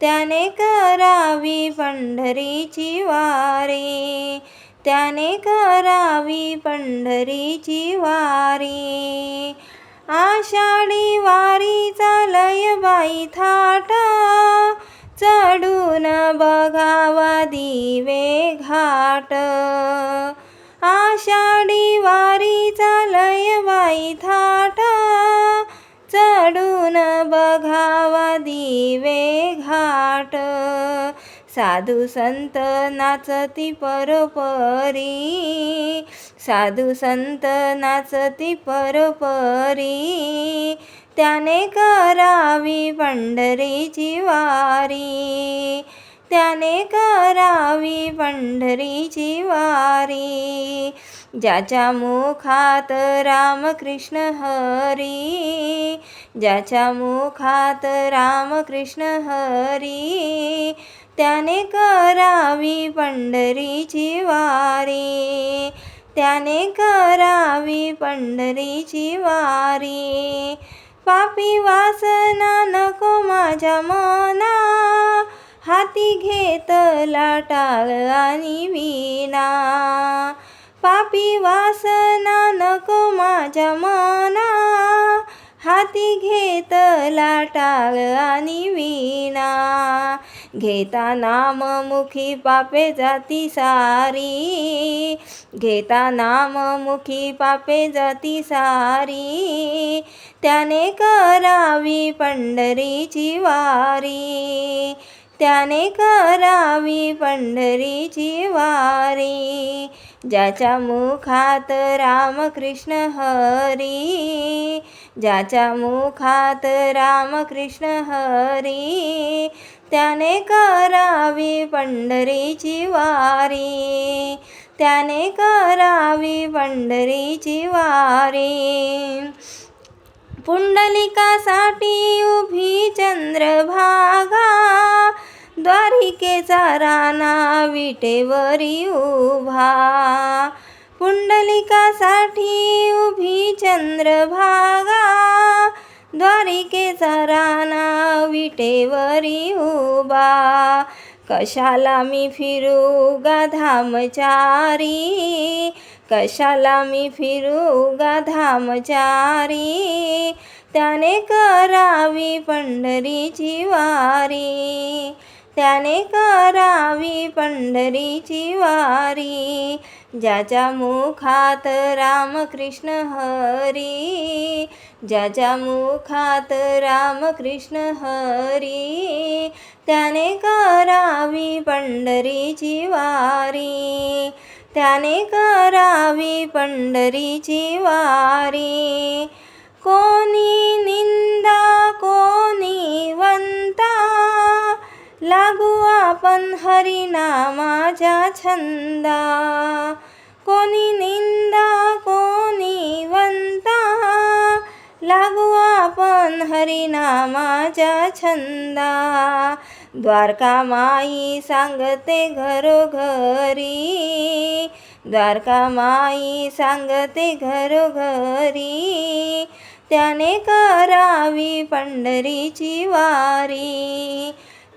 त्याने करावी पंढरीची वारी. त्याने करावी पंढरीची वारी. आषाढी वारी चालय बाई थाट. चढून बघावा दिवे घाट. साधू संत नाचती परोपरी. साधू संत नाचती परोपरी. त्याने करावी पंढरीची वारी. त्याने करावी पंढरीची वारी. ज्याच्या मुखात रामकृष्ण हरी ज्याच्या मुखात रामकृष्ण हरी त्याने करावी पंढरीची वारी त्याने करावी पंढरीची वारी. पापी वासना नको माझ्या मना हाती घेतला टाळ आणि विना पापी वासना नको माझ्या मना. हाती घेतला टाळ आणि विना घेता नाम मुखी पापे जाती सारी. घेता नाम मुखी पापे जाती सारी. त्याने करावी पंढरीची वारी. त्याने करावी पंढरीची वारी. ज्याच्या मुखात रामकृष्ण हरी ज्याच्या मुखात रामकृष्ण हरी त्याने करावी पंढरीची वारी त्याने करावी पंढरीची वारी. पुंडलिकासाठी उभी चंद्रभागा द्वारिकेचा राणा विटेवरी उभा. पुंडलिकासाठी उभी चंद्रभागा. द्वारिकेचा राणा विटेवरी उभा. कशाला मी फिरू गा धामचारी कशाला मी फिरू गा धामचारी त्याने करावी पंढरीची वारी. त्याने करावी पंढरीची वारी. ज्याच्या मुखात रामकृष्ण हरी ज्याच्या मुखात रामकृष्ण हरी त्याने करावी पंढरीची वारी. त्याने करावी पंढरीची वारी. कोणी निंदा कोणी लागू आपण हरिनामाच्या छंदा. कोणी निंदा कोणी वंता लागू आपण हरिनामाच्या छंदा. द्वारका माई सांगते घरोघरी. द्वारका माई सांगते घरोघरी. त्याने करावी पंढरीची वारी.